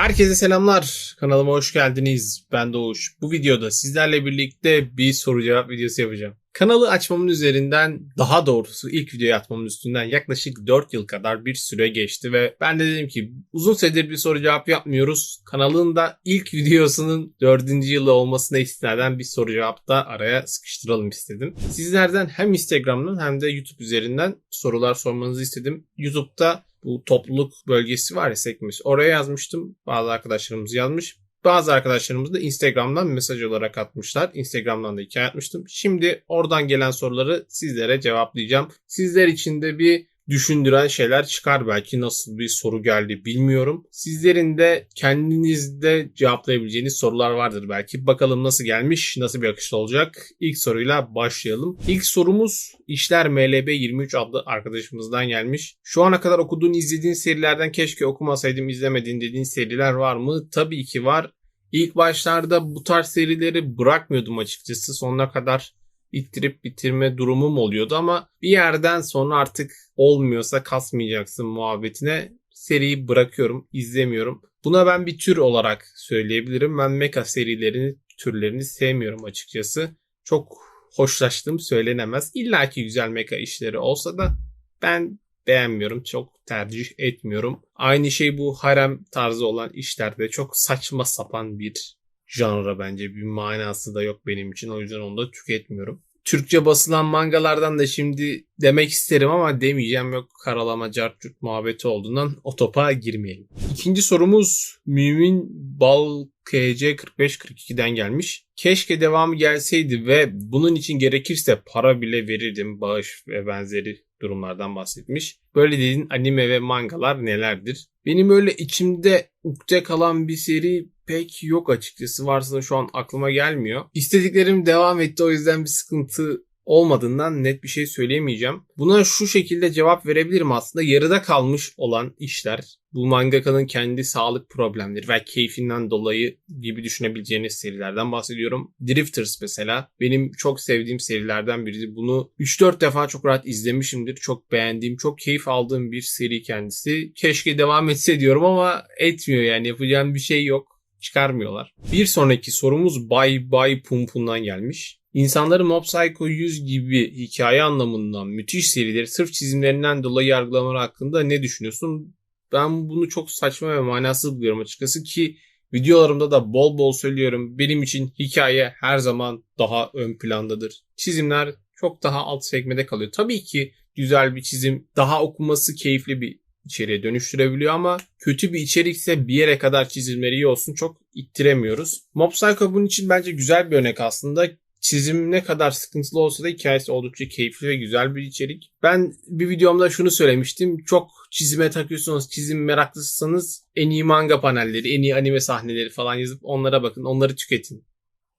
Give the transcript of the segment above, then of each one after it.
Herkese selamlar. Kanalıma hoş geldiniz. Ben Doğuş. Bu videoda sizlerle birlikte bir soru cevap videosu yapacağım. Kanalı açmamın üzerinden daha doğrusu ilk videoyu atmamın üstünden yaklaşık 4 yıl kadar bir süre geçti ve ben de dedim ki uzun süredir bir soru cevap yapmıyoruz. Kanalın da ilk videosunun 4. yılı olmasına istinaden bir soru cevap da araya sıkıştıralım istedim. Sizlerden hem Instagram'dan hem de YouTube üzerinden sorular sormanızı istedim. YouTube'da bu topluluk bölgesi var ya sekmesi. Oraya yazmıştım. Bazı arkadaşlarımız yazmış. Bazı arkadaşlarımız da Instagram'dan mesaj olarak atmışlar. Instagram'dan da hikaye atmıştım. Şimdi oradan gelen soruları sizlere cevaplayacağım. Sizler için de bir düşündüren şeyler çıkar belki nasıl bir soru geldi bilmiyorum. Sizlerin de kendinizde cevaplayabileceğiniz sorular vardır belki. Bakalım nasıl gelmiş, nasıl bir akışta olacak. İlk soruyla başlayalım. İlk sorumuz İşler MLB23 adlı arkadaşımızdan gelmiş. Şu ana kadar okuduğun, izlediğin serilerden keşke okumasaydım izlemediğin dediğin seriler var mı? Tabii ki var. İlk başlarda bu tarz serileri bırakmıyordum açıkçası. Sonuna kadar ittirip bitirme durumum oluyordu ama bir yerden sonra artık olmuyorsa kasmayacaksın muhabbetine seriyi bırakıyorum, izlemiyorum. Buna ben bir tür olarak söyleyebilirim. Ben mecha serilerini, türlerini sevmiyorum açıkçası. Çok hoşlaştığım söylenemez. İlla ki güzel mecha işleri olsa da ben beğenmiyorum. Çok tercih etmiyorum. Aynı şey bu harem tarzı olan işlerde çok saçma sapan bir janra bence. Bir manası da yok benim için. O yüzden onu da tüketmiyorum. Türkçe basılan mangalardan da şimdi demek isterim ama demeyeceğim yok karalama cartçut muhabbeti olduğundan o girmeyelim. İkinci sorumuz Mümin Bal KC 4542'den gelmiş. Keşke devamı gelseydi ve bunun için gerekirse para bile verirdim bağış ve benzeri durumlardan bahsetmiş. Böyle dediğin anime ve mangalar nelerdir? Benim öyle içimde ukde kalan bir seri pek yok açıkçası. Varsa şu an aklıma gelmiyor. İstediklerim devam etti o yüzden bir sıkıntı olmadığından net bir şey söyleyemeyeceğim. Buna şu şekilde cevap verebilirim aslında. Yarıda kalmış olan işler bu mangakanın kendi sağlık problemleri ve keyfinden dolayı gibi düşünebileceğiniz serilerden bahsediyorum. Drifters mesela benim çok sevdiğim serilerden biri. Bunu 3-4 defa çok rahat izlemişimdir. Çok beğendiğim, çok keyif aldığım bir seri kendisi. Keşke devam etse diyorum ama etmiyor yani yapacağım bir şey yok çıkarmıyorlar. Bir sonraki sorumuz Bay Bay Pumpun'dan gelmiş. İnsanları Mob Psycho 100 gibi hikaye anlamından müthiş serileri sırf çizimlerinden dolayı yargılamaları hakkında ne düşünüyorsun? Ben bunu çok saçma ve manasız buluyorum açıkçası ki videolarımda da bol bol söylüyorum. Benim için hikaye her zaman daha ön plandadır. Çizimler çok daha alt sekmede kalıyor. Tabii ki güzel bir çizim, daha okuması keyifli bir içeriğe dönüştürebiliyor ama kötü bir içerikse bir yere kadar çizimleri iyi olsun çok ittiremiyoruz. Mob Psycho bunun için bence güzel bir örnek aslında. Çizim ne kadar sıkıntılı olsa da hikayesi oldukça keyifli ve güzel bir içerik. Ben bir videomda şunu söylemiştim. Çok çizime takıyorsunuz, çizim meraklısınız en iyi manga panelleri, en iyi anime sahneleri falan yazıp onlara bakın, onları tüketin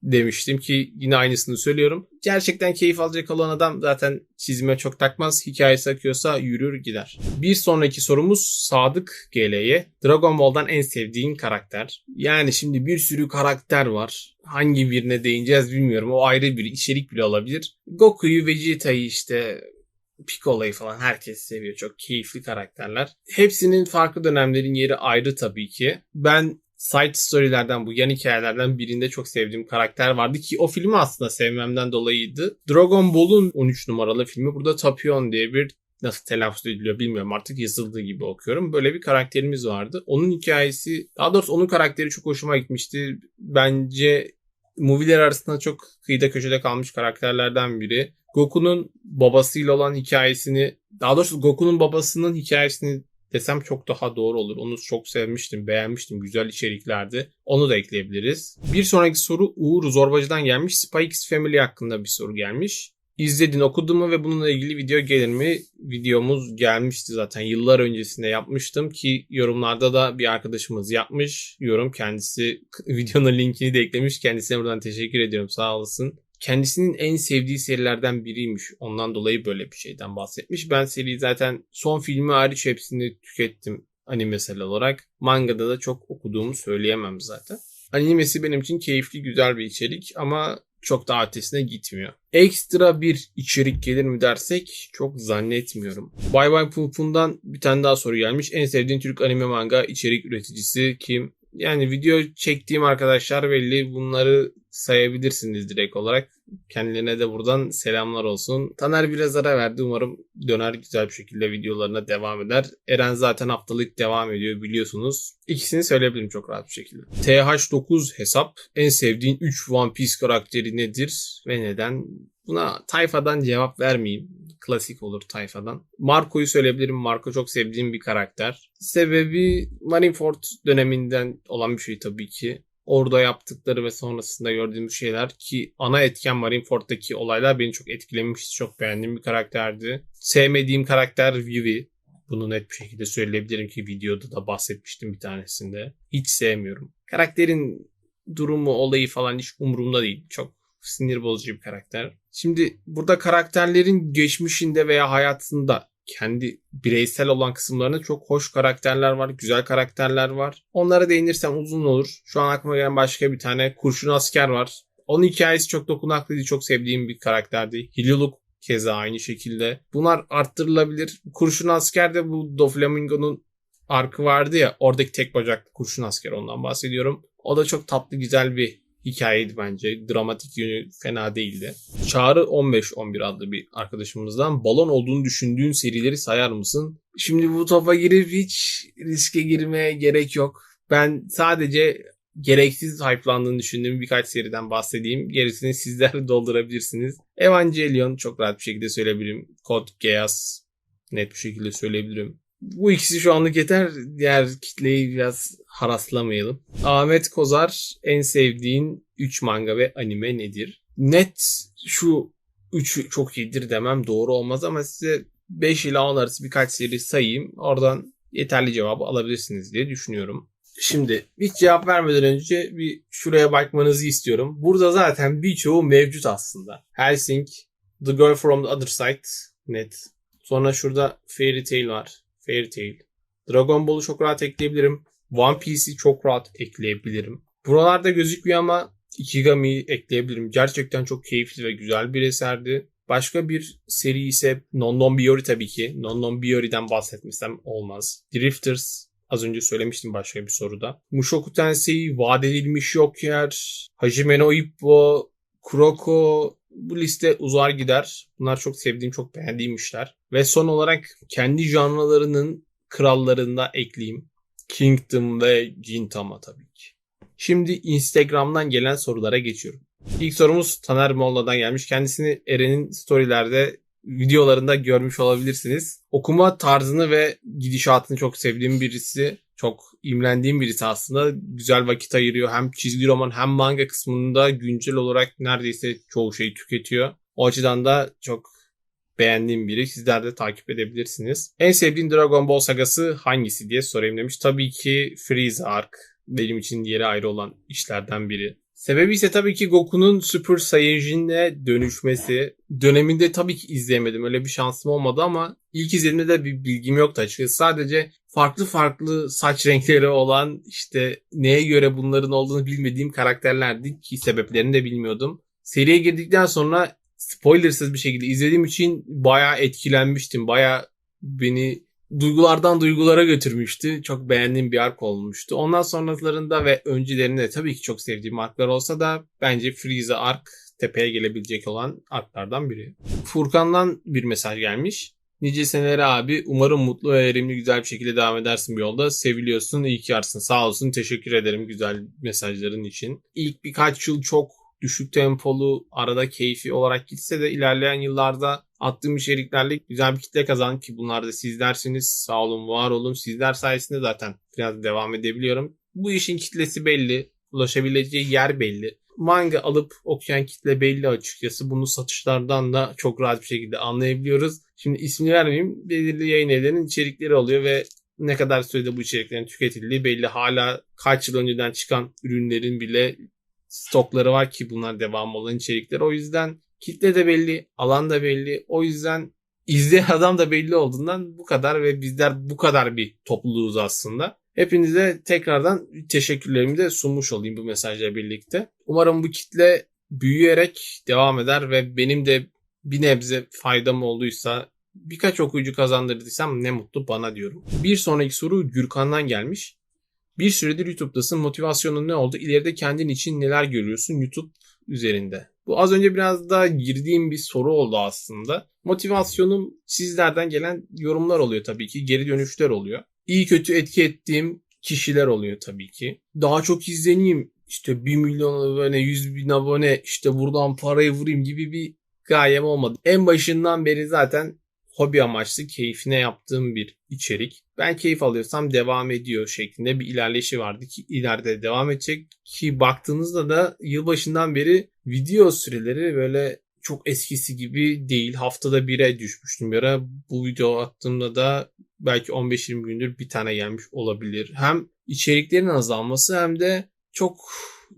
demiştim ki yine aynısını söylüyorum. Gerçekten keyif alacak olan adam zaten çizime çok takmaz. Hikayesi akıyorsa yürür gider. Bir sonraki sorumuz Sadık GL'ye. Dragon Ball'dan en sevdiğin karakter. Yani şimdi bir sürü karakter var. Hangi birine değineceğiz bilmiyorum. O ayrı bir içerik bile olabilir. Goku'yu, Vegeta'yı işte Piccolo'yu falan herkes seviyor. Çok keyifli karakterler. Hepsinin farklı dönemlerin yeri ayrı tabii ki. Ben side story'lerden bu yan hikayelerden birinde çok sevdiğim karakter vardı ki o filmi aslında sevmemden dolayıydı. Dragon Ball'un 13 numaralı filmi burada Tapion diye bir nasıl telaffuz ediliyor bilmiyorum artık yazıldığı gibi okuyorum. Böyle bir karakterimiz vardı. Onun hikayesi daha doğrusu onun karakteri çok hoşuma gitmişti. Bence movie'ler arasında çok kıyıda köşede kalmış karakterlerden biri. Goku'nun babasıyla olan hikayesini daha doğrusu Goku'nun babasının hikayesini desem çok daha doğru olur. Onu çok sevmiştim, beğenmiştim. Güzel içeriklerdi. Onu da ekleyebiliriz. Bir sonraki soru Uğur Zorbacı'dan gelmiş. Spy X Family hakkında bir soru gelmiş. İzledin, okudun mu ve bununla ilgili video gelir mi? Videomuz gelmişti zaten. Yıllar öncesinde yapmıştım ki yorumlarda da bir arkadaşımız yapmış. Yorum kendisi videonun linkini de eklemiş. Kendisine buradan teşekkür ediyorum. Sağ olasın kendisinin en sevdiği serilerden biriymiş. Ondan dolayı böyle bir şeyden bahsetmiş. Ben seriyi zaten son filmi hariç hepsini tükettim animesel olarak. Mangada da çok okuduğumu söyleyemem zaten. Animesi benim için keyifli güzel bir içerik ama çok daha ötesine gitmiyor. Ekstra bir içerik gelir mi dersek çok zannetmiyorum. Bye Bye Pum Pum'dan bir tane daha soru gelmiş. En sevdiğin Türk anime manga içerik üreticisi kim? Yani video çektiğim arkadaşlar belli bunları sayabilirsiniz direkt olarak. Kendilerine de buradan selamlar olsun. Taner biraz ara verdi. Umarım döner güzel bir şekilde videolarına devam eder. Eren zaten haftalık devam ediyor biliyorsunuz. İkisini söyleyebilirim çok rahat bir şekilde. TH9 hesap. En sevdiğin 3 One Piece karakteri nedir ve neden? Buna tayfadan cevap vermeyeyim. Klasik olur tayfadan. Marco'yu söyleyebilirim. Marco çok sevdiğim bir karakter. Sebebi Marineford döneminden olan bir şey tabii ki orada yaptıkları ve sonrasında gördüğümüz şeyler ki ana etken Marineford'daki olaylar beni çok etkilemişti. Çok beğendiğim bir karakterdi. Sevmediğim karakter Vivi. Bunu net bir şekilde söyleyebilirim ki videoda da bahsetmiştim bir tanesinde. Hiç sevmiyorum. Karakterin durumu, olayı falan hiç umurumda değil. Çok sinir bozucu bir karakter. Şimdi burada karakterlerin geçmişinde veya hayatında kendi bireysel olan kısımlarında çok hoş karakterler var, güzel karakterler var. Onlara değinirsem uzun olur. Şu an aklıma gelen başka bir tane kurşun asker var. Onun hikayesi çok dokunaklıydı, çok sevdiğim bir karakterdi. Hiluluk keza aynı şekilde. Bunlar arttırılabilir. Kurşun asker de bu Doflamingo'nun arkı vardı ya oradaki tek bacaklı kurşun asker ondan bahsediyorum. O da çok tatlı güzel bir hikayeydi bence. Dramatik yönü fena değildi. Çağrı 15-11 adlı bir arkadaşımızdan balon olduğunu düşündüğün serileri sayar mısın? Şimdi bu topa girip hiç riske girmeye gerek yok. Ben sadece gereksiz hype'landığını düşündüğüm birkaç seriden bahsedeyim. Gerisini sizler doldurabilirsiniz. Evangelion çok rahat bir şekilde söyleyebilirim. Code Geass net bir şekilde söyleyebilirim. Bu ikisi şu anlık yeter. Diğer kitleyi biraz haraslamayalım. Ahmet Kozar en sevdiğin 3 manga ve anime nedir? Net şu 3'ü çok iyidir demem doğru olmaz ama size 5 ila 10 arası birkaç seri sayayım. Oradan yeterli cevabı alabilirsiniz diye düşünüyorum. Şimdi hiç cevap vermeden önce bir şuraya bakmanızı istiyorum. Burada zaten birçoğu mevcut aslında. Helsing, The Girl from the Other Side net. Sonra şurada Fairy Tail var. Fairy Tail. Dragon Ball'u çok rahat ekleyebilirim. One Piece'i çok rahat ekleyebilirim. Buralarda gözükmüyor ama Ikigami'yi ekleyebilirim. Gerçekten çok keyifli ve güzel bir eserdi. Başka bir seri ise Non Non Biyori tabii ki. Non Non Biyori'den bahsetmesem olmaz. Drifters az önce söylemiştim başka bir soruda. Mushoku Tensei, Vaat Edilmiş Yok Yer, Hajime no Ippo, Kuroko, bu liste uzar gider. Bunlar çok sevdiğim, çok beğendiğim işler. Ve son olarak kendi janralarının krallarında ekleyeyim. Kingdom ve Gintama tabii ki. Şimdi Instagram'dan gelen sorulara geçiyorum. İlk sorumuz Taner Molla'dan gelmiş. Kendisini Eren'in storylerde videolarında görmüş olabilirsiniz. Okuma tarzını ve gidişatını çok sevdiğim birisi. Çok imlendiğim birisi aslında. Güzel vakit ayırıyor. Hem çizgi roman hem manga kısmında güncel olarak neredeyse çoğu şeyi tüketiyor. O açıdan da çok beğendiğim biri. Sizler de takip edebilirsiniz. En sevdiğin Dragon Ball sagası hangisi diye sorayım demiş. Tabii ki Freeze Arc. Benim için yeri ayrı olan işlerden biri. Sebebi ise tabii ki Goku'nun Super Saiyajin'e dönüşmesi. Döneminde tabii ki izleyemedim. Öyle bir şansım olmadı ama ilk izlediğimde de bir bilgim yoktu açıkçası. Sadece farklı farklı saç renkleri olan işte neye göre bunların olduğunu bilmediğim karakterlerdi ki sebeplerini de bilmiyordum. Seriye girdikten sonra spoilersız bir şekilde izlediğim için bayağı etkilenmiştim. Bayağı beni duygulardan duygulara götürmüştü. Çok beğendiğim bir ark olmuştu. Ondan sonralarında ve öncelerinde tabii ki çok sevdiğim arklar olsa da bence Frieza ark tepeye gelebilecek olan arklardan biri. Furkan'dan bir mesaj gelmiş. Nice seneleri abi. Umarım mutlu ve verimli güzel bir şekilde devam edersin bu yolda. Seviliyorsun, iyi ki varsın. Sağ olsun. Teşekkür ederim güzel mesajların için. İlk birkaç yıl çok düşük tempolu, arada keyfi olarak gitse de ilerleyen yıllarda attığım içeriklerle güzel bir kitle kazandım ki bunlar da sizlersiniz. Sağ olun, var olun. Sizler sayesinde zaten biraz devam edebiliyorum. Bu işin kitlesi belli. Ulaşabileceği yer belli. Manga alıp okuyan kitle belli açıkçası. Bunu satışlardan da çok rahat bir şekilde anlayabiliyoruz. Şimdi ismini vermeyeyim. Belirli yayın evlerinin içerikleri oluyor ve ne kadar sürede bu içeriklerin tüketildiği belli. Hala kaç yıl önceden çıkan ürünlerin bile stokları var ki bunlar devam olan içerikler. O yüzden kitle de belli, alan da belli. O yüzden izleyen adam da belli olduğundan bu kadar ve bizler bu kadar bir topluluğuz aslında. Hepinize tekrardan teşekkürlerimi de sunmuş olayım bu mesajla birlikte. Umarım bu kitle büyüyerek devam eder ve benim de bir nebze faydam olduysa birkaç okuyucu kazandırdıysam ne mutlu bana diyorum. Bir sonraki soru Gürkan'dan gelmiş. Bir süredir YouTube'dasın. Motivasyonun ne oldu? İleride kendin için neler görüyorsun YouTube üzerinde? Bu az önce biraz daha girdiğim bir soru oldu aslında. Motivasyonum sizlerden gelen yorumlar oluyor tabii ki. Geri dönüşler oluyor. İyi kötü etki ettiğim kişiler oluyor tabii ki. Daha çok izleneyim işte 1 milyon abone, 100 bin abone işte buradan parayı vurayım gibi bir gayem olmadı. En başından beri zaten hobi amaçlı keyfine yaptığım bir içerik. Ben keyif alıyorsam devam ediyor şeklinde bir ilerleyişi vardı ki ileride devam edecek ki baktığınızda da yılbaşından beri video süreleri böyle çok eskisi gibi değil. Haftada bire düşmüştüm bir. Bu video attığımda da belki 15-20 gündür bir tane gelmiş olabilir. Hem içeriklerin azalması hem de çok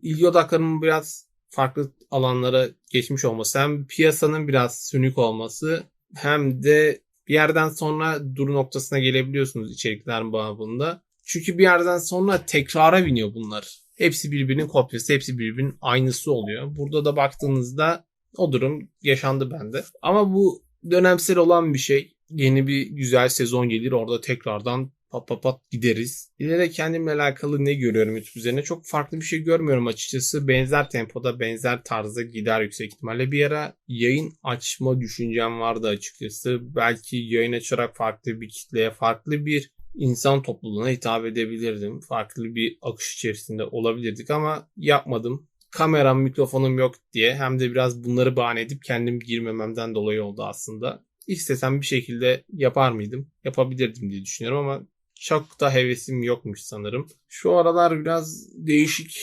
ilgi odaklarının biraz farklı alanlara geçmiş olması hem piyasanın biraz sönük olması hem de bir yerden sonra duru noktasına gelebiliyorsunuz içerikler babında. Çünkü bir yerden sonra tekrara biniyor bunlar. Hepsi birbirinin kopyası, hepsi birbirinin aynısı oluyor. Burada da baktığınızda o durum yaşandı bende. Ama bu dönemsel olan bir şey. Yeni bir güzel sezon gelir orada tekrardan pat pat pat gideriz. İleride kendimle alakalı ne görüyorum YouTube üzerine? Çok farklı bir şey görmüyorum açıkçası. Benzer tempoda, benzer tarzda gider yüksek ihtimalle. Bir ara yayın açma düşüncem vardı açıkçası. Belki yayın açarak farklı bir kitleye, farklı bir insan topluluğuna hitap edebilirdim. Farklı bir akış içerisinde olabilirdik ama yapmadım. Kameram, mikrofonum yok diye hem de biraz bunları bahane edip kendim girmememden dolayı oldu aslında. İstesem bir şekilde yapar mıydım? Yapabilirdim diye düşünüyorum ama çok da hevesim yokmuş sanırım. Şu aralar biraz değişik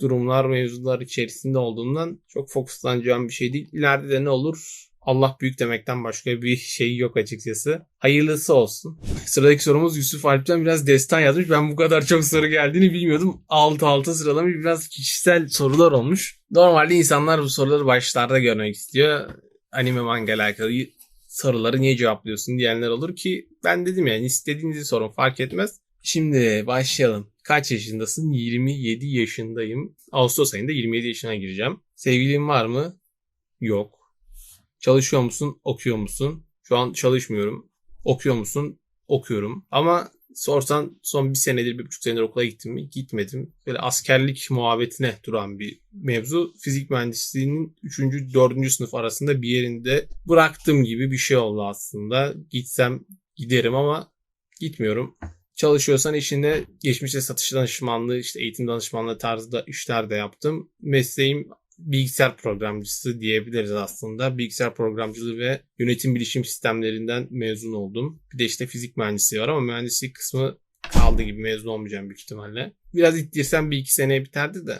durumlar, mevzular içerisinde olduğundan çok fokuslanacağım bir şey değil. İleride de ne olur Allah büyük demekten başka bir şey yok açıkçası. Hayırlısı olsun. Sıradaki sorumuz Yusuf Alp'ten biraz destan yazmış. Ben bu kadar çok soru geldiğini bilmiyordum. Alt alta sıralamış biraz kişisel sorular olmuş. Normalde insanlar bu soruları başlarda görmek istiyor. Anime manga alakalı soruları niye cevaplıyorsun diyenler olur ki ben dedim yani istediğinizi sorun fark etmez. Şimdi başlayalım. Kaç yaşındasın? 27 yaşındayım. Ağustos ayında 27 yaşına gireceğim. Sevgilin var mı? Yok. Çalışıyor musun? Okuyor musun? Şu an çalışmıyorum. Okuyor musun? Okuyorum. Ama sorsan son bir senedir, bir buçuk senedir okula gittim mi? Gitmedim. Böyle askerlik muhabbetine duran bir mevzu. Fizik mühendisliğinin 3. 4. sınıf arasında bir yerinde bıraktım gibi bir şey oldu aslında. Gitsem giderim ama gitmiyorum. Çalışıyorsan işinde geçmişte satış danışmanlığı, işte eğitim danışmanlığı tarzında işler de yaptım. Mesleğim bilgisayar programcısı diyebiliriz aslında. Bilgisayar programcılığı ve yönetim bilişim sistemlerinden mezun oldum. Bir de işte fizik mühendisliği var ama mühendislik kısmı kaldı gibi mezun olmayacağım büyük ihtimalle. Biraz ittirsem bir iki seneye biterdi de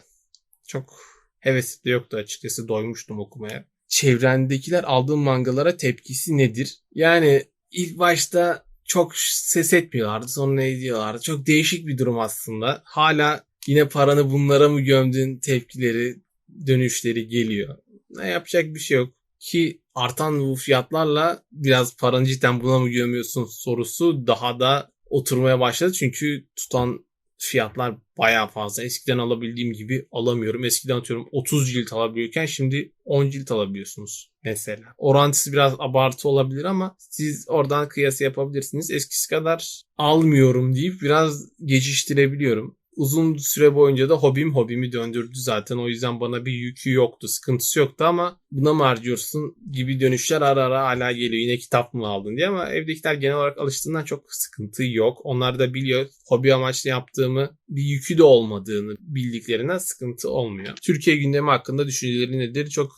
çok hevesim de yoktu açıkçası doymuştum okumaya. Çevrendekiler aldığım mangalara tepkisi nedir? Yani ilk başta çok ses etmiyorlardı sonra ne diyorlardı. Çok değişik bir durum aslında. Hala yine paranı bunlara mı gömdün tepkileri dönüşleri geliyor. Ne yapacak bir şey yok. Ki artan bu fiyatlarla biraz paranı cidden buna mı gömüyorsun sorusu daha da oturmaya başladı. Çünkü tutan fiyatlar baya fazla. Eskiden alabildiğim gibi alamıyorum. Eskiden atıyorum 30 cilt alabiliyorken şimdi 10 cilt alabiliyorsunuz mesela. Orantısı biraz abartı olabilir ama siz oradan kıyası yapabilirsiniz. Eskisi kadar almıyorum deyip biraz geçiştirebiliyorum uzun süre boyunca da hobim hobimi döndürdü zaten. O yüzden bana bir yükü yoktu, sıkıntısı yoktu ama buna mı harcıyorsun gibi dönüşler ara ara hala geliyor. Yine kitap mı aldın diye ama evdekiler genel olarak alıştığından çok sıkıntı yok. Onlar da biliyor hobi amaçlı yaptığımı bir yükü de olmadığını bildiklerinden sıkıntı olmuyor. Türkiye gündemi hakkında düşünceleri nedir? Çok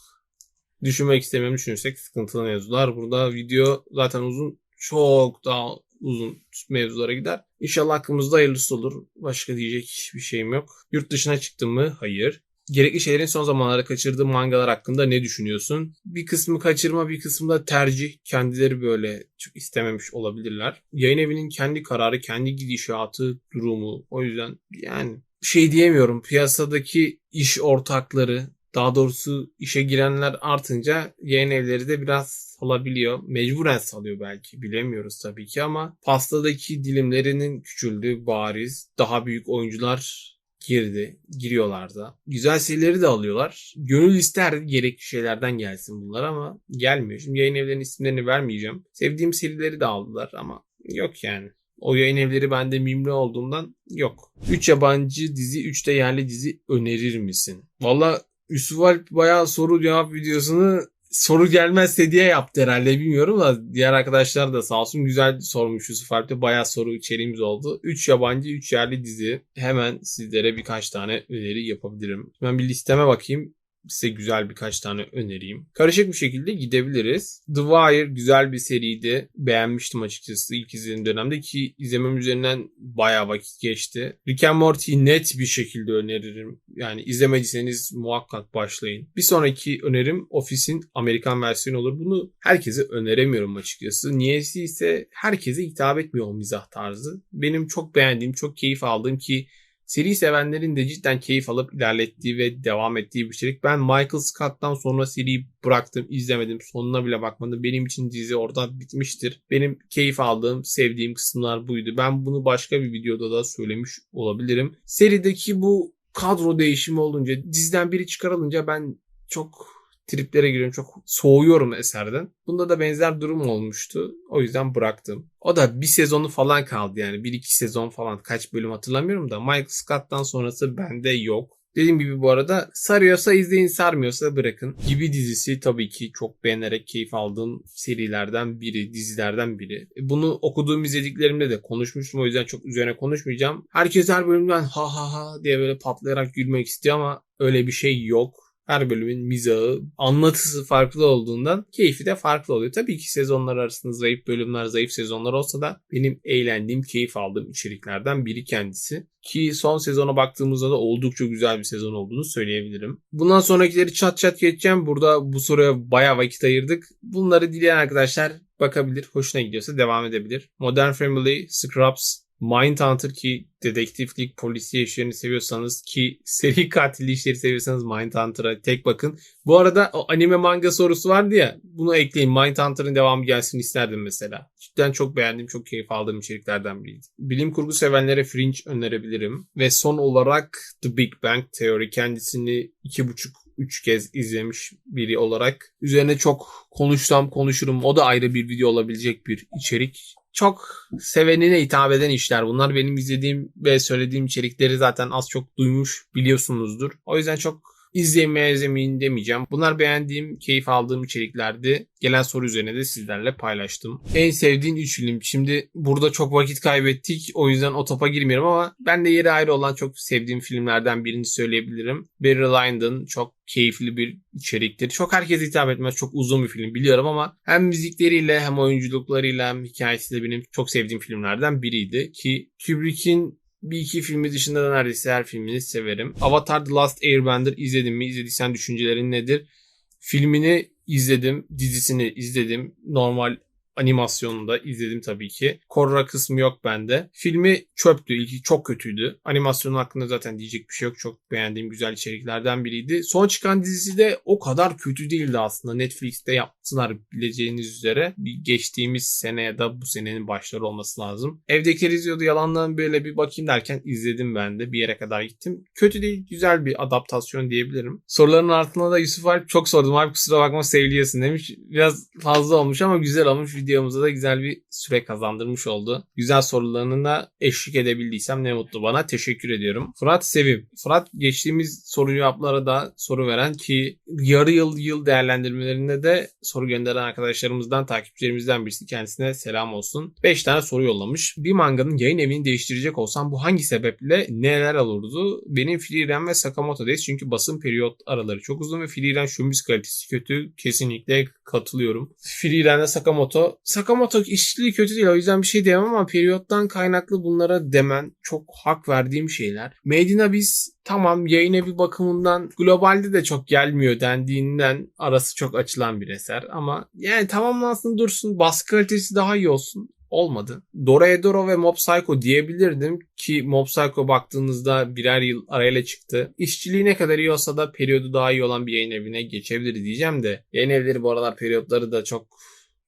düşünmek istemiyorum düşünürsek sıkıntılı mevzular. Burada video zaten uzun çok daha uzun mevzulara gider. İnşallah hakkımızda hayırlısı olur. Başka diyecek bir şeyim yok. Yurt dışına çıktım mı? Hayır. Gerekli şeylerin son zamanlarda kaçırdığım mangalar hakkında ne düşünüyorsun? Bir kısmı kaçırma bir kısmı da tercih. Kendileri böyle çok istememiş olabilirler. Yayın evinin kendi kararı, kendi gidişatı, durumu. O yüzden yani şey diyemiyorum. Piyasadaki iş ortakları, daha doğrusu işe girenler artınca yayın evleri de biraz salabiliyor. Mecburen salıyor belki bilemiyoruz tabii ki ama pastadaki dilimlerinin küçüldüğü bariz. Daha büyük oyuncular girdi. Giriyorlar da. Güzel serileri de alıyorlar. Gönül ister gerekli şeylerden gelsin bunlar ama gelmiyor. Şimdi yayın evlerinin isimlerini vermeyeceğim. Sevdiğim serileri de aldılar ama yok yani. O yayın evleri bende mimli olduğundan yok. 3 yabancı dizi, 3 de yerli dizi önerir misin? Valla Yusuf Alp bayağı soru cevap videosunu soru gelmezse diye yaptı herhalde bilmiyorum da diğer arkadaşlar da sağ olsun güzel sormuş Yusuf Alp'te bayağı soru içeriğimiz oldu. 3 yabancı 3 yerli dizi hemen sizlere birkaç tane öneri yapabilirim. Ben bir listeme bakayım size güzel birkaç tane önereyim. Karışık bir şekilde gidebiliriz. The Wire güzel bir seriydi. Beğenmiştim açıkçası ilk izlediğim dönemde ki izlemem üzerinden bayağı vakit geçti. Rick and Morty net bir şekilde öneririm. Yani izlemediyseniz muhakkak başlayın. Bir sonraki önerim Office'in Amerikan versiyonu olur. Bunu herkese öneremiyorum açıkçası. Niyesi ise herkese hitap etmiyor o mizah tarzı. Benim çok beğendiğim, çok keyif aldığım ki Seri sevenlerin de cidden keyif alıp ilerlettiği ve devam ettiği bir içerik. Ben Michael Scott'tan sonra seriyi bıraktım, izlemedim, sonuna bile bakmadım. Benim için dizi orada bitmiştir. Benim keyif aldığım, sevdiğim kısımlar buydu. Ben bunu başka bir videoda da söylemiş olabilirim. Serideki bu kadro değişimi olunca, diziden biri çıkarılınca ben çok triplere giriyorum. Çok soğuyorum eserden. Bunda da benzer durum olmuştu. O yüzden bıraktım. O da bir sezonu falan kaldı yani. Bir iki sezon falan kaç bölüm hatırlamıyorum da Michael Scott'tan sonrası bende yok. Dediğim gibi bu arada sarıyorsa izleyin sarmıyorsa bırakın. Gibi dizisi tabii ki çok beğenerek keyif aldığım serilerden biri, dizilerden biri. Bunu okuduğum izlediklerimde de konuşmuştum o yüzden çok üzerine konuşmayacağım. Herkes her bölümden ha ha ha diye böyle patlayarak gülmek istiyor ama öyle bir şey yok her bölümün mizahı, anlatısı farklı olduğundan keyfi de farklı oluyor. Tabii ki sezonlar arasında zayıf bölümler, zayıf sezonlar olsa da benim eğlendiğim, keyif aldığım içeriklerden biri kendisi. Ki son sezona baktığımızda da oldukça güzel bir sezon olduğunu söyleyebilirim. Bundan sonrakileri çat çat geçeceğim. Burada bu soruya bayağı vakit ayırdık. Bunları dileyen arkadaşlar bakabilir. Hoşuna gidiyorsa devam edebilir. Modern Family, Scrubs, Mindhunter ki dedektiflik, polisiye işlerini seviyorsanız ki seri katilli işleri seviyorsanız Mindhunter'a tek bakın. Bu arada o anime manga sorusu vardı ya bunu ekleyin. Mindhunter'ın devamı gelsin isterdim mesela. Cidden çok beğendiğim, çok keyif aldığım içeriklerden biriydi. Bilim kurgu sevenlere Fringe önerebilirim. Ve son olarak The Big Bang Theory kendisini iki buçuk üç kez izlemiş biri olarak üzerine çok konuşsam konuşurum. O da ayrı bir video olabilecek bir içerik çok sevenine hitap eden işler. Bunlar benim izlediğim ve söylediğim içerikleri zaten az çok duymuş biliyorsunuzdur. O yüzden çok izlemeye zemin demeyeceğim. Bunlar beğendiğim, keyif aldığım içeriklerdi. Gelen soru üzerine de sizlerle paylaştım. En sevdiğin 3 film. Şimdi burada çok vakit kaybettik. O yüzden o topa girmiyorum ama ben de yeri ayrı olan çok sevdiğim filmlerden birini söyleyebilirim. Barry Lyndon çok keyifli bir içeriktir. Çok herkese hitap etmez. Çok uzun bir film biliyorum ama hem müzikleriyle hem oyunculuklarıyla hem hikayesi de benim çok sevdiğim filmlerden biriydi. Ki Kubrick'in bir iki filmi dışında da neredeyse her filmini severim. Avatar The Last Airbender izledim mi? İzlediysen düşüncelerin nedir? Filmini izledim, dizisini izledim. Normal animasyonunu da izledim tabii ki. Korra kısmı yok bende. Filmi çöptü. İlki çok kötüydü. Animasyonu hakkında zaten diyecek bir şey yok. Çok beğendiğim güzel içeriklerden biriydi. Son çıkan dizisi de o kadar kötü değildi aslında. Netflix'te yaptılar bileceğiniz üzere. Bir geçtiğimiz sene ya da bu senenin başları olması lazım. Evdeki izliyordu yalandan böyle bir bakayım derken izledim ben de. Bir yere kadar gittim. Kötü değil güzel bir adaptasyon diyebilirim. Soruların altında da Yusuf Alp çok sordum. Abi kusura bakma seviliyorsun demiş. Biraz fazla olmuş ama güzel olmuş videomuza da güzel bir süre kazandırmış oldu. Güzel sorularını da eşlik edebildiysem ne mutlu bana. Teşekkür ediyorum. Fırat Sevim. Fırat geçtiğimiz soru cevaplara da soru veren ki yarı yıl yıl değerlendirmelerinde de soru gönderen arkadaşlarımızdan, takipçilerimizden birisi kendisine selam olsun. 5 tane soru yollamış. Bir manganın yayın evini değiştirecek olsam bu hangi sebeple neler olurdu? Benim Freeren ve Sakamoto'dayız çünkü basın periyot araları çok uzun ve Freeren şumbis kalitesi kötü. Kesinlikle katılıyorum. Freeren ve Sakamoto Sakamoto işçiliği kötü değil o yüzden bir şey diyemem ama periyottan kaynaklı bunlara demen çok hak verdiğim şeyler. Made in Abyss tamam yayın evi bakımından globalde de çok gelmiyor dendiğinden arası çok açılan bir eser ama yani tamamlansın dursun baskı kalitesi daha iyi olsun olmadı. Dorohedoro ve Mob Psycho diyebilirdim ki Mob Psycho baktığınızda birer yıl arayla çıktı. İşçiliği ne kadar iyi olsa da periyodu daha iyi olan bir yayın evine geçebilir diyeceğim de yayın evleri bu aralar periyotları da çok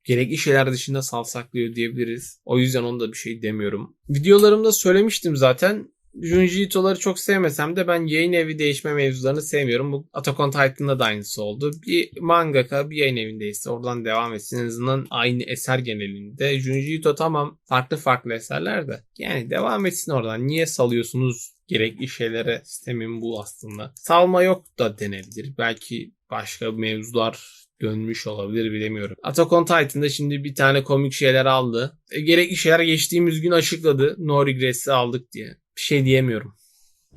gerekli şeyler dışında salsaklıyor diyebiliriz. O yüzden onda bir şey demiyorum. Videolarımda söylemiştim zaten. Junji Ito'ları çok sevmesem de ben yayın evi değişme mevzularını sevmiyorum. Bu Attack on Titan'da da aynısı oldu. Bir mangaka bir yayın evindeyse oradan devam etsin. En azından aynı eser genelinde. Junji Ito tamam farklı farklı eserler de. Yani devam etsin oradan. Niye salıyorsunuz gerekli şeylere sistemin bu aslında. Salma yok da denebilir. Belki başka mevzular dönmüş olabilir bilemiyorum. Attack on Titan'da şimdi bir tane komik şeyler aldı. E, gerekli şeyler geçtiğimiz gün açıkladı. No Regrets'i aldık diye. Bir şey diyemiyorum.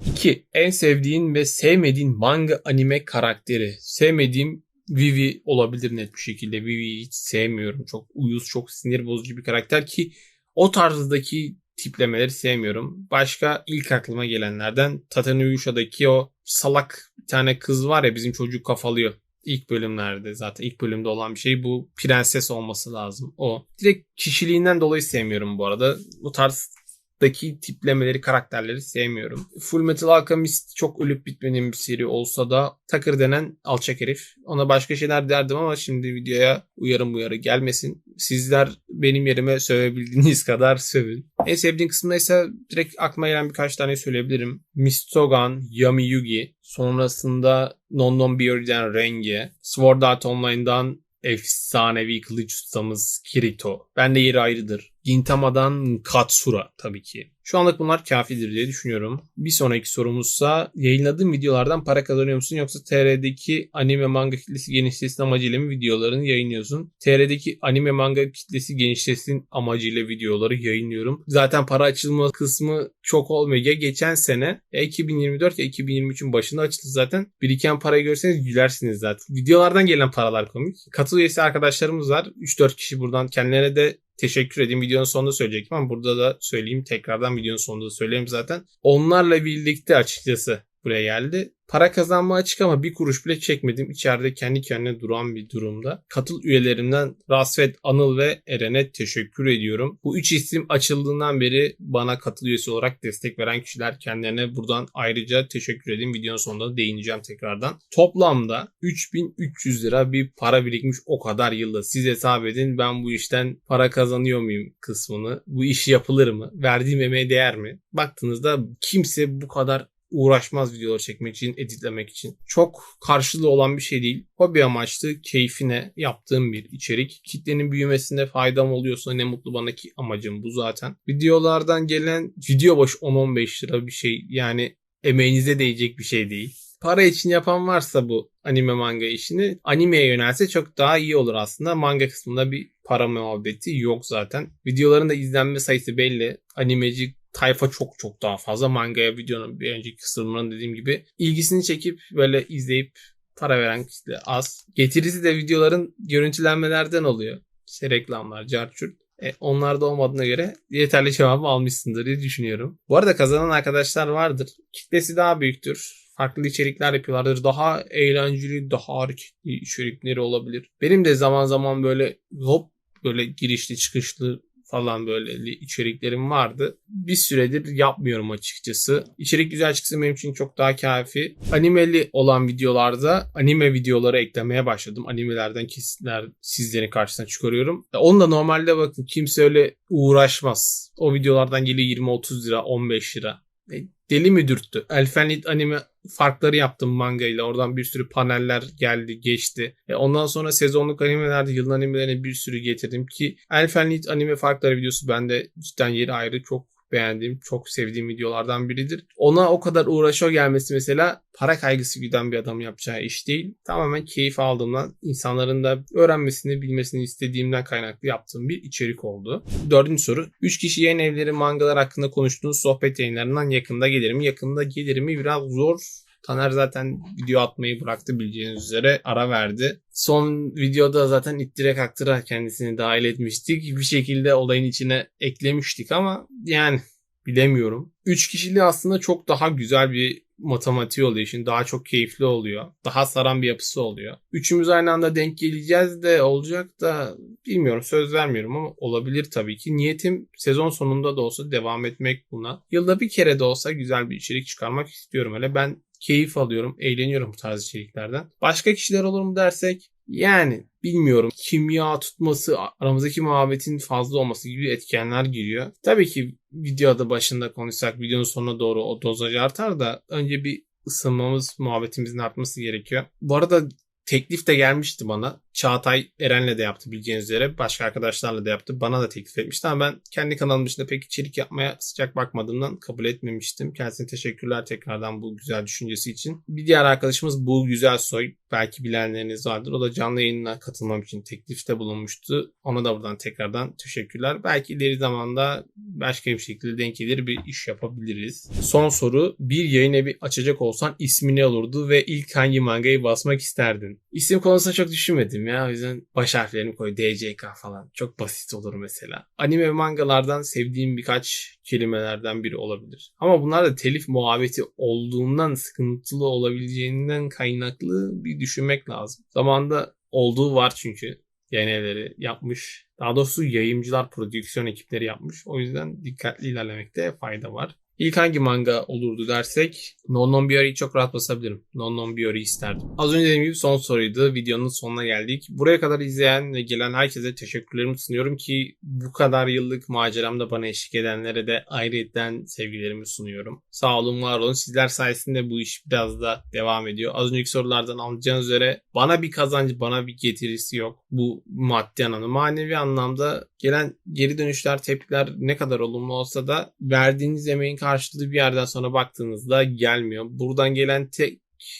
2. En sevdiğin ve sevmediğin manga anime karakteri. Sevmediğim Vivi olabilir net bir şekilde. Vivi'yi hiç sevmiyorum. Çok uyuz, çok sinir bozucu bir karakter ki o tarzdaki tiplemeleri sevmiyorum. Başka ilk aklıma gelenlerden Tatanuyusha'daki o salak bir tane kız var ya bizim çocuk kafalıyor. İlk bölümlerde zaten ilk bölümde olan bir şey bu prenses olması lazım o. Direkt kişiliğinden dolayı sevmiyorum bu arada. Bu tarz daki tiplemeleri, karakterleri sevmiyorum. Full Metal Alchemist çok ölüp bitmeyen bir seri olsa da Tucker denen alçak herif. Ona başka şeyler derdim ama şimdi videoya uyarım uyarı gelmesin. Sizler benim yerime sövebildiğiniz kadar sövün. En sevdiğim kısmında ise direkt aklıma gelen birkaç tane söyleyebilirim. Mistogan, Yami Yugi, sonrasında Non Non Biyori'den Renge, Sword Art Online'dan efsanevi kılıç ustamız Kirito. Ben de yeri ayrıdır. Gintama'dan Katsura tabii ki. Şu anlık bunlar kafidir diye düşünüyorum. Bir sonraki sorumuzsa yayınladığım videolardan para kazanıyor musun yoksa TR'deki anime manga kitlesi genişlesin amacıyla mı videolarını yayınlıyorsun? TR'deki anime manga kitlesi genişlesin amacıyla videoları yayınlıyorum. Zaten para açılma kısmı çok olmuyor. Ya geçen sene ya 2024 ya 2023'ün başında açıldı zaten. Biriken parayı görseniz gülersiniz zaten. Videolardan gelen paralar komik. Katıl üyesi arkadaşlarımız var. 3-4 kişi buradan kendilerine de teşekkür edeyim. Videonun sonunda söyleyecektim ama burada da söyleyeyim. Tekrardan videonun sonunda da söyleyeyim zaten. Onlarla birlikte açıkçası buraya geldi. Para kazanma açık ama bir kuruş bile çekmedim. İçeride kendi kendine duran bir durumda. Katıl üyelerimden Rasvet, Anıl ve Eren'e teşekkür ediyorum. Bu üç isim açıldığından beri bana katıl üyesi olarak destek veren kişiler kendilerine buradan ayrıca teşekkür edeyim. Videonun sonunda da değineceğim tekrardan. Toplamda 3300 lira bir para birikmiş o kadar yılda. Siz hesap edin ben bu işten para kazanıyor muyum kısmını. Bu iş yapılır mı? Verdiğim emeğe değer mi? Baktığınızda kimse bu kadar uğraşmaz videoları çekmek için, editlemek için. Çok karşılığı olan bir şey değil. Hobi amaçlı, keyfine yaptığım bir içerik. Kitlenin büyümesinde faydam oluyorsa ne mutlu bana ki amacım bu zaten. Videolardan gelen video başı 10-15 lira bir şey. Yani emeğinize değecek bir şey değil. Para için yapan varsa bu anime manga işini animeye yönelse çok daha iyi olur aslında. Manga kısmında bir para muhabbeti yok zaten. Videoların da izlenme sayısı belli. Animeci tayfa çok çok daha fazla mangaya videonun bir önceki kısımlarında dediğim gibi ilgisini çekip böyle izleyip para veren kitle az. Getirisi de videoların görüntülenmelerden oluyor. İşte reklamlar, carçurt. E, onlar da olmadığına göre yeterli cevabı almışsındır diye düşünüyorum. Bu arada kazanan arkadaşlar vardır. Kitlesi daha büyüktür. Farklı içerikler yapıyorlardır. Daha eğlenceli, daha hareketli içerikleri olabilir. Benim de zaman zaman böyle hop böyle girişli çıkışlı falan böyle içeriklerim vardı. Bir süredir yapmıyorum açıkçası. İçerik güzel çıksa benim için çok daha kafi. Animeli olan videolarda anime videoları eklemeye başladım. Animelerden kesitler sizlerin karşısına çıkarıyorum. Onu da normalde bakın kimse öyle uğraşmaz. O videolardan geliyor 20-30 lira, 15 lira. E, deli mi dürttü? Elfenlit anime farkları yaptım manga ile. Oradan bir sürü paneller geldi, geçti. E ondan sonra sezonluk animelerde yılın animelerine bir sürü getirdim ki Elfenlit anime farkları videosu bende cidden yeri ayrı çok beğendiğim, çok sevdiğim videolardan biridir. Ona o kadar uğraşıyor gelmesi mesela para kaygısı güden bir adam yapacağı iş değil. Tamamen keyif aldığımdan, insanların da öğrenmesini, bilmesini istediğimden kaynaklı yaptığım bir içerik oldu. Dördüncü soru. Üç kişi yayın evleri, mangalar hakkında konuştuğunuz sohbet yayınlarından yakında gelir mi? Yakında gelir mi? Biraz zor Taner zaten video atmayı bıraktı bileceğiniz üzere ara verdi. Son videoda zaten ittire kaktıra kendisini dahil etmiştik. Bir şekilde olayın içine eklemiştik ama yani bilemiyorum. Üç kişiliği aslında çok daha güzel bir matematiği oluyor. Şimdi daha çok keyifli oluyor. Daha saran bir yapısı oluyor. Üçümüz aynı anda denk geleceğiz de olacak da bilmiyorum söz vermiyorum ama olabilir tabii ki. Niyetim sezon sonunda da olsa devam etmek buna. Yılda bir kere de olsa güzel bir içerik çıkarmak istiyorum. Öyle ben keyif alıyorum, eğleniyorum bu tarz içeriklerden. Başka kişiler olur mu dersek Yani bilmiyorum kimya tutması aramızdaki muhabbetin fazla olması gibi etkenler giriyor. Tabii ki videoda başında konuşsak videonun sonuna doğru o dozaj artar da önce bir ısınmamız muhabbetimizin artması gerekiyor. Bu arada teklif de gelmişti bana. Çağatay Eren'le de yaptı bildiğiniz üzere. Başka arkadaşlarla da yaptı. Bana da teklif etmişti ama ben kendi kanalım dışında pek içerik yapmaya sıcak bakmadığımdan kabul etmemiştim. Kendisine teşekkürler tekrardan bu güzel düşüncesi için. Bir diğer arkadaşımız Bu Güzel Soy. Belki bilenleriniz vardır. O da canlı yayınına katılmam için teklifte bulunmuştu. Ona da buradan tekrardan teşekkürler. Belki ileri zamanda başka bir şekilde denk gelir bir iş yapabiliriz. Son soru. Bir yayın evi açacak olsan ismi ne olurdu ve ilk hangi mangayı basmak isterdin? İsim konusunda çok düşünmedim ya. O yüzden baş harflerini koy. DCK falan. Çok basit olur mesela. Anime mangalardan sevdiğim birkaç kelimelerden biri olabilir. Ama bunlar da telif muhabbeti olduğundan sıkıntılı olabileceğinden kaynaklı bir düşünmek lazım. Zamanda olduğu var çünkü yayın yapmış. Daha doğrusu yayıncılar, prodüksiyon ekipleri yapmış. O yüzden dikkatli ilerlemekte fayda var. İlk hangi manga olurdu dersek Non Non Biori'yi çok rahat basabilirim. Non Non Biori isterdim. Az önce dediğim gibi son soruydu. Videonun sonuna geldik. Buraya kadar izleyen ve gelen herkese teşekkürlerimi sunuyorum ki bu kadar yıllık maceramda bana eşlik edenlere de ayrıyetten sevgilerimi sunuyorum. Sağ olun var olun. Sizler sayesinde bu iş biraz da devam ediyor. Az önceki sorulardan anlayacağınız üzere bana bir kazancı, bana bir getirisi yok. Bu maddi anlamda. Manevi anlamda gelen geri dönüşler, tepkiler ne kadar olumlu olsa da verdiğiniz emeğin karşılığı bir yerden sonra baktığınızda gelmiyor. Buradan gelen tek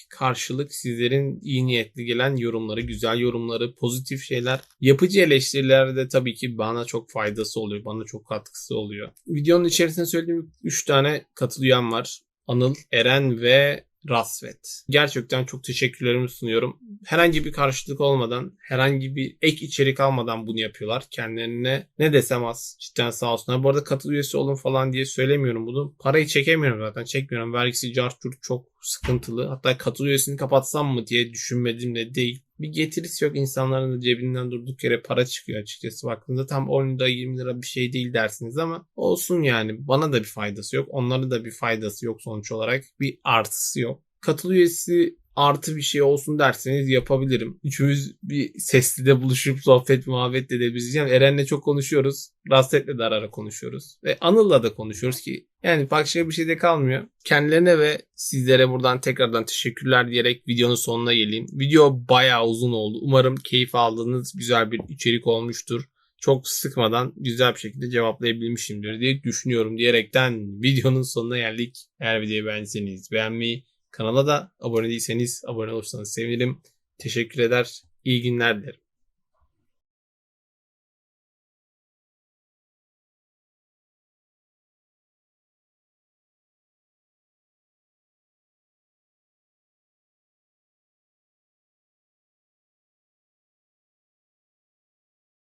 karşılık sizlerin iyi niyetli gelen yorumları, güzel yorumları, pozitif şeyler. Yapıcı eleştiriler de tabii ki bana çok faydası oluyor. Bana çok katkısı oluyor. Videonun içerisinde söylediğim 3 tane katılyan var. Anıl, Eren ve Rasvet. Gerçekten çok teşekkürlerimi sunuyorum. Herhangi bir karşılık olmadan, herhangi bir ek içerik almadan bunu yapıyorlar. Kendilerine ne desem az. Cidden sağ olsunlar. Bu arada katıl üyesi olun falan diye söylemiyorum bunu. Parayı çekemiyorum zaten. Çekmiyorum. Vergisi cartçur çok sıkıntılı. Hatta katıl üyesini kapatsam mı diye düşünmedim de değil. Bir getirisi yok. insanların da cebinden durduk yere para çıkıyor açıkçası baktığınızda. Tam 10 lira 20 lira bir şey değil dersiniz ama olsun yani. Bana da bir faydası yok. Onlara da bir faydası yok sonuç olarak. Bir artısı yok. Katıl üyesi artı bir şey olsun derseniz yapabilirim. Üçümüz bir sesli de buluşup sohbet muhabbet de. Yani Eren'le çok konuşuyoruz. Rastet'le de ara ara konuşuyoruz. Ve Anıl'la da konuşuyoruz ki yani başka bir şey de kalmıyor. Kendilerine ve sizlere buradan tekrardan teşekkürler diyerek videonun sonuna geleyim. Video bayağı uzun oldu. Umarım keyif aldığınız güzel bir içerik olmuştur. Çok sıkmadan güzel bir şekilde cevaplayabilmişimdir diye düşünüyorum diyerekten videonun sonuna geldik. Eğer videoyu beğendiyseniz beğenmeyi Kanala da abone değilseniz abone olursanız sevinirim. Teşekkür eder. İyi günler dilerim.